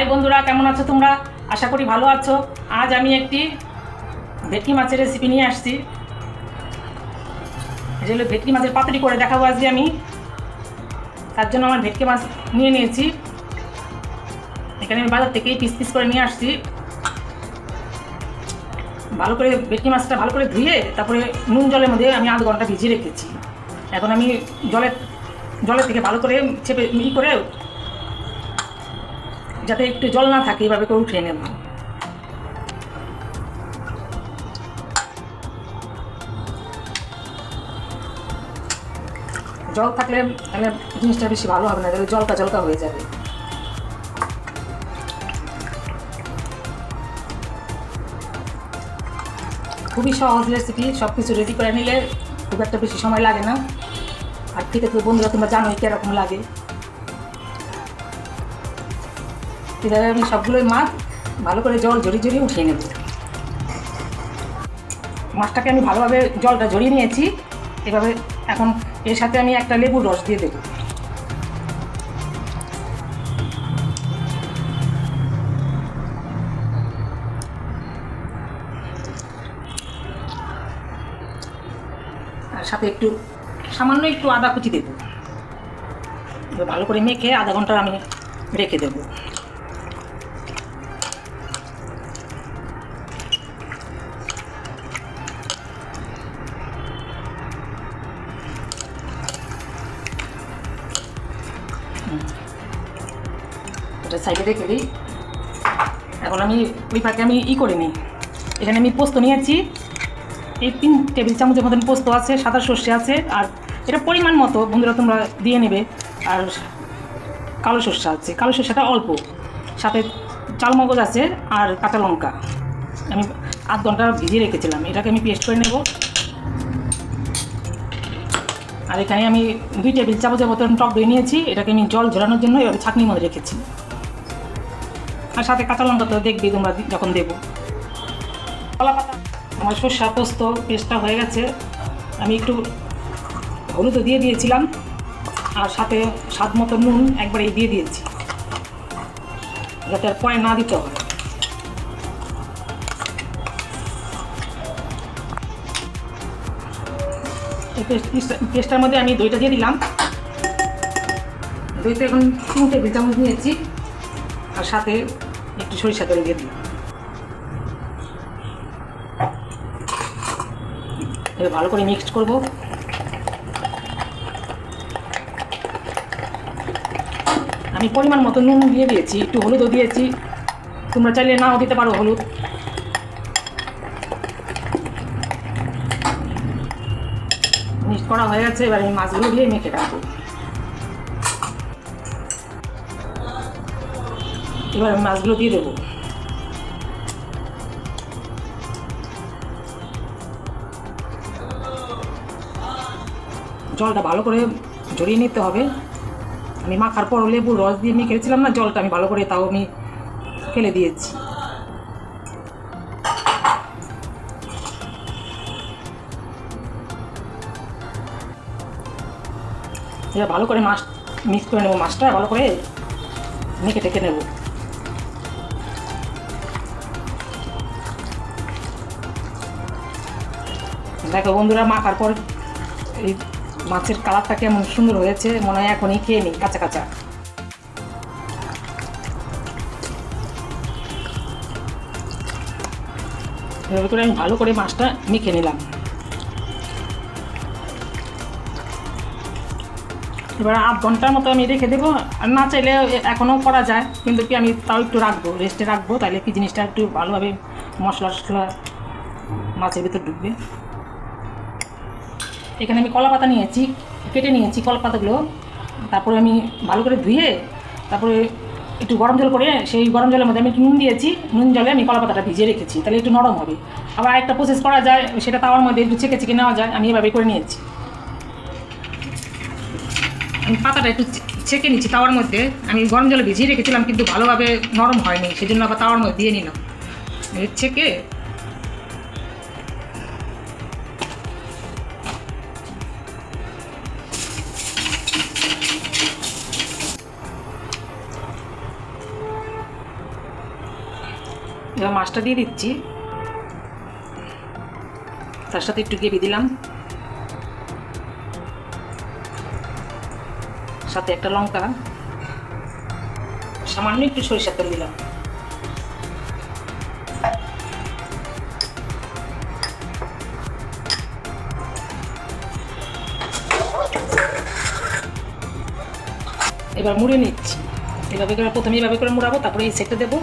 High বন্ধুরা, কেমন আছো তোমরা? আশা করি ভালো আছো। আজ আমি একটি ভেটকি মাছের রেসিপি নিয়ে আসছি। যেগুলো ভেটকি মাছের পাতুরি করে দেখাবো আজকে আমি। তার জন্য আমার ভেটকি মাছ নিয়ে নিয়েছি। এখানে আমি বাজার থেকেই পিস পিস করে নিয়ে আসছি। ভালো করে ভেটকি মাছটা ভালো করে ধুয়ে তারপরে নুন জলের মধ্যে আমি আধ ঘণ্টা ভিজিয়ে রেখেছি। এখন আমি জলের জলের থেকে ভালো করে চেপে ই করে যাতে একটু জল না থাকে, এভাবে করে উঠিয়ে নেব। জল থাকলে তাহলে জিনিসটা বেশি ভালো হবে না, তাহলে জলকা জলকা হয়ে যাবে। খুবই সহজ রেসিপি সব কিছু রেডি করে নিলে খুব একটা বেশি সময় লাগে না। আর খেতে তো বন্ধুরা তোমরা জানোই কীরকম লাগে। এবারে আমি সবগুলোই মাছ ভালো করে জল জড়িয়ে জড়িয়ে উঠিয়ে নেব? মাছটাকে আমি ভালোভাবে জলটা জড়িয়ে নিয়েছি। এভাবে এখন এর সাথে আমি একটা লেবুর রস দিয়ে দেবো। সাথে একটু সামান্য একটু আদা কুচি দেবো। ভালো করে মেখে আধা ঘণ্টা আমি রেখে দেবো। সাইডে রেখে দিই। এখন আমি ওই পাকে আমি ই করে নিই। এখানে আমি পোস্ত নিয়েছি। এই তিন টেবিল চামচের মতন পোস্ত আছে, সাদা সর্ষে আছে, আর এটা পরিমাণ মতো, বন্ধুরা তোমরা দিয়ে নেবে। আর কালো সর্ষে আছে। কালো সর্ষেটা অল্প। সাথে চাল মগজ আছে আর কাঁচা লঙ্কা। আমি আধ ঘণ্টা ভিজিয়ে রেখেছিলাম। এটাকে আমি পেস্ট করে নেব। আর এখানে আমি দুই টেবিল চামচের মতন টক দই নিয়েছি। এটাকে আমি জল ঝরানোর জন্য এভাবে ছাঁকনির মধ্যে রেখেছি। আর সাথে কাঁচা লঙ্কা তো দেখবি তোমরা যখন দেবো। কলা পাতা, আমার সর্ষা পোস্ত পেস্টটা হয়ে গেছে। আমি একটু হলুদও দিয়ে দিয়েছিলাম। আর সাথে স্বাদ মতো নুন একবারে দিয়ে দিয়েছি। যাতে আর পয়ে না দিতে হয়। এই পেস্ট পেস্টটার মধ্যে আমি দইটা দিয়ে দিলাম। দইটা এখন তিন টেবিল চামচ নিয়েছি। আর সাথে একটু সরিষা তেল দিয়ে দিলাম এবার ভালো করে মিক্সড করব। আমি পরিমাণ মতো নুন দিয়ে দিয়েছি, একটু হলুদও দিয়েছি। তোমরা চাইলে নাও দিতে পারো হলুদ। মিক্স করা হয়ে গেছে, এবার আমি মাছগুলো দিয়ে মেখে রাখব। এবার মাছগুলো দিয়ে দেবো। জলটা ভালো করে জড়িয়ে নিতে হবে। আমি মাখার পর লেবুর রস দিয়ে আমি রেখেছিলাম না, জলটা আমি ভালো করে তাও আমি ফেলে দিয়েছি। এবার ভালো করে মাছ, মিক্স করে নেব মাছটা, ভালো করে মেখে টেকে নেব। দেখো বন্ধুরা, মাখার পর এই মাছের কালারটা কেমন সুন্দর হয়েছে, মনে হয় এখনই খেয়ে নিই, কাঁচা কাঁচা। এভাবে করে আমি ভালো করে মাছটা মেখে নিলাম। এবার আধ ঘণ্টার মতো আমি রেখে দেবো, আর না চাইলে এখনও করা যায়, কিন্তু কি আমি তাও একটু রাখব রেস্টে রাখব, তাহলে কি জিনিসটা একটু ভালোভাবে মশলা টশলা মাছের ভিতর ঢুকবে। এখানে আমি কলা পাতা নিয়েছি, কেটে নিয়েছি কলা পাতাগুলো। তারপরে আমি ভালো করে ধুয়ে, তারপরে একটু গরম জল করে, সেই গরম জলের মধ্যে আমি একটু নুন দিয়েছি। নুন জলে আমি কলা পাতাটা ভিজিয়ে রেখেছি, তাহলে একটু নরম হবে। আবার একটা প্রসেস করা যায়, সেটা তাওয়ার মধ্যে একটু ছেঁকে ছেঁকে নেওয়া যায়, আমি এভাবে করে নিয়েছি। আমি পাতাটা একটু ছেঁকে নিচ্ছি তাওয়ার মধ্যে। আমি গরম জলে ভিজিয়ে রেখেছিলাম, কিন্তু ভালোভাবে নরম হয়নি সেই জন্য আবার তাওয়ার মধ্যে দিয়ে নিলাম। ছেঁকে এবার মাছটা দিয়ে দিচ্ছি। তার সাথে একটু গ্রেভি দিলাম। সাথে একটা লঙ্কা। সামান্য একটু সরিষার তেল দিলাম। এবার মুড়ে নিচ্ছি। এভাবে করে প্রথমে এভাবে করে মুড়াবো, তারপরে এই সেটটা দেবো।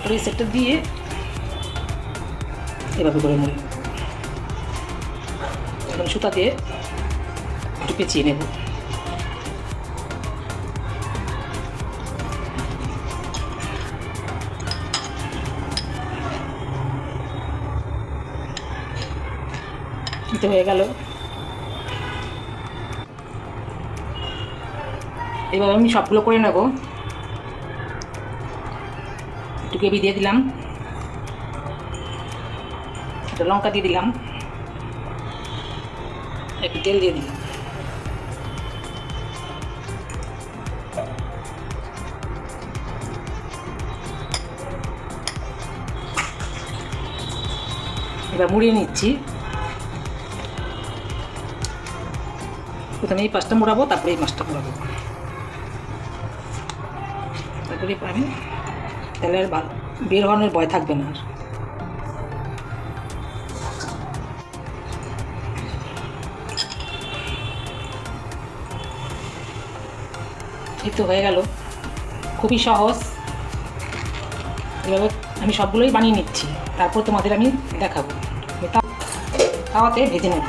তারপরে এই সেটটা দিয়ে এভাবে করে মুড়ি এখন সুতা দিয়ে একটু পেঁচিয়ে নেব। হয়ে গেল। এবার আমি সবগুলো করে নেব। একটু গ্রেভি দিয়ে দিলাম। একটা লঙ্কা দিয়ে দিলাম। একটু তেল দিয়ে দিলাম। এবার মুড়িয়ে নিচ্ছি। প্রথমে এই পাঁচটা মোড়াবো, তারপরে এই মাছটা মোড়াবো। তারপরে আমি তেলের বা- বের হওয়ানোর ভয় থাকবে না আর। এই তো হয়ে গেল। খুবই সহজ। এভাবে আমি সবগুলোই বানিয়ে নিচ্ছি। তারপর তোমাদের আমি দেখাবো। তাওয়াতে ভেজে নেব।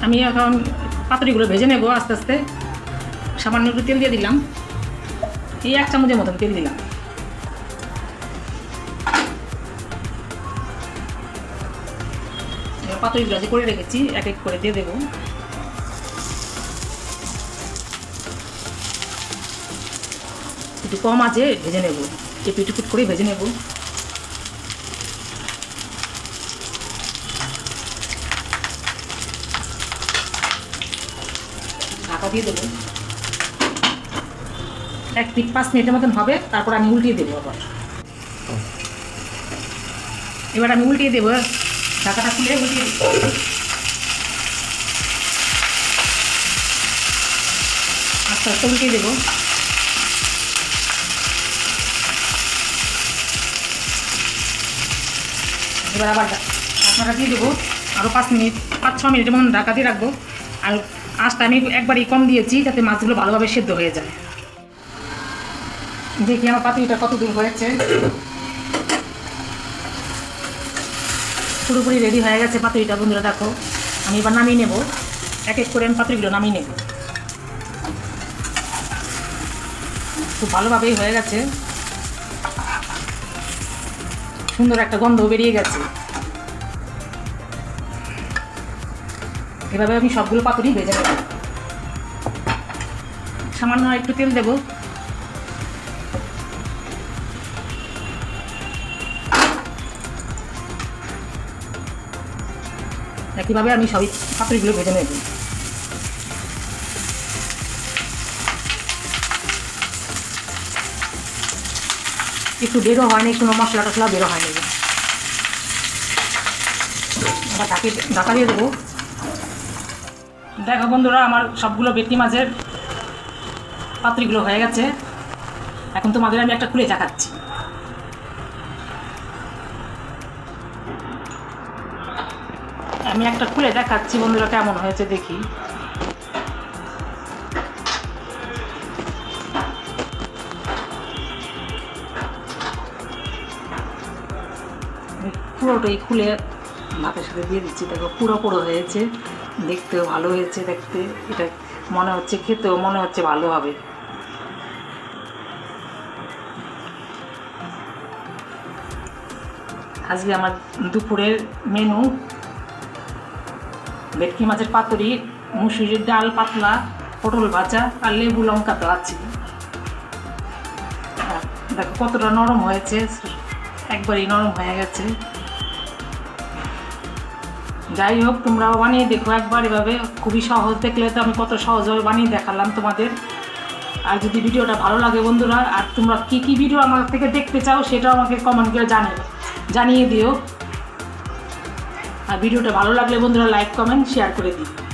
আমি এখন পাতুরিগুলো ভেজে নেব আস্তে আস্তে। সামান্য একটু তেল দিয়ে দিলাম। এই এক চামচের মতন তেল দিলাম। পাতুরিগুলো যে করে রেখেছি, এক এক করে দিয়ে দেবো। একটু কম আছে, ভেজে নেব। একটু টুকুট করে ভেজে নেব। ঢাকা দিয়ে দেবো। এক মিনিট পাঁচ মিনিটের মতন হবে, তারপর আমি উল্টিয়ে দেবো আবার। এবার আমি উল্টিয়ে দেবো ঢাকাটা খুলে উল্টিয়ে আস্তে আস্তে উল্টিয়ে দেবো। এবার আবার ঢাকনাটা দিয়ে দেবো। আরও পাঁচ মিনিট, পাঁচ ছ মিনিটের মতন ঢাকা দিয়ে রাখব। আর আঁচটা আমি একবারই কম দিয়েছি, যাতে মাছগুলো ভালোভাবে সেদ্ধ হয়ে যায়। দেখি আমার পাতুরিটা কত দূর হয়েছে। পুরোপুরি রেডি হয়ে গেছে পাতুরিটা বন্ধুরা দেখো। আমি এবার নামিয়ে নেব। এক এক করে আমি পাতুরিগুলো নামিয়ে নেব। খুব ভালোভাবেই হয়ে গেছে। সুন্দর একটা গন্ধ বেরিয়ে গেছে। এভাবে আমি সবগুলো পাতুরি ভেজে নেব। সামান্য একটু তেল দেবো। একইভাবে আমি সবই পাতুরিগুলো ভেজে নেব। একটু বেরো হয়নি কোনো মশলা টশলা বেরো হয়নি এবার ঢাকি ঢাকা দিয়ে দেবো। দেখো বন্ধুরা, আমার সবগুলো বেটকি মাছের পাত্রিগুলো হয়ে গেছে। এখন তোমাদের আমি একটা খুলে দেখাচ্ছি। আমি একটা খুলে দেখাচ্ছি, বন্ধুরা কেমন হয়েছে দেখি। পুরোটাই খুলে ভাতের সাথে দিয়ে দিচ্ছি। দেখো, পুরো পুরো হয়েছে, দেখতেও ভালো হয়েছে, দেখতে। এটা মনে হচ্ছে খেতেও মনে হচ্ছে ভালো হবে। আজকে আমার দুপুরের মেনু ভেটকি মাছের পাতুরি, মুসুরির ডাল পাতলা, পটল ভাজা আর লেবু লঙ্কা তো আছে আর দেখো কতটা নরম হয়েছে, একবারই নরম হয়ে গেছে। যাই হোক, তোমরাও বানিয়ে দেখো একবার এভাবে। খুবই সহজ, দেখলে তো আমি কত সহজভাবে বানিয়ে দেখালাম তোমাদের। আর যদি ভিডিওটা ভালো লাগে বন্ধুরা, আর তোমরা কি কি ভিডিও আমার থেকে দেখতে চাও সেটাও আমাকে কমেন্ট করে জানিয়ে দিও। ভিডিওটা ভালো লাগলে বন্ধুরা লাইক কমেন্ট শেয়ার করে দিও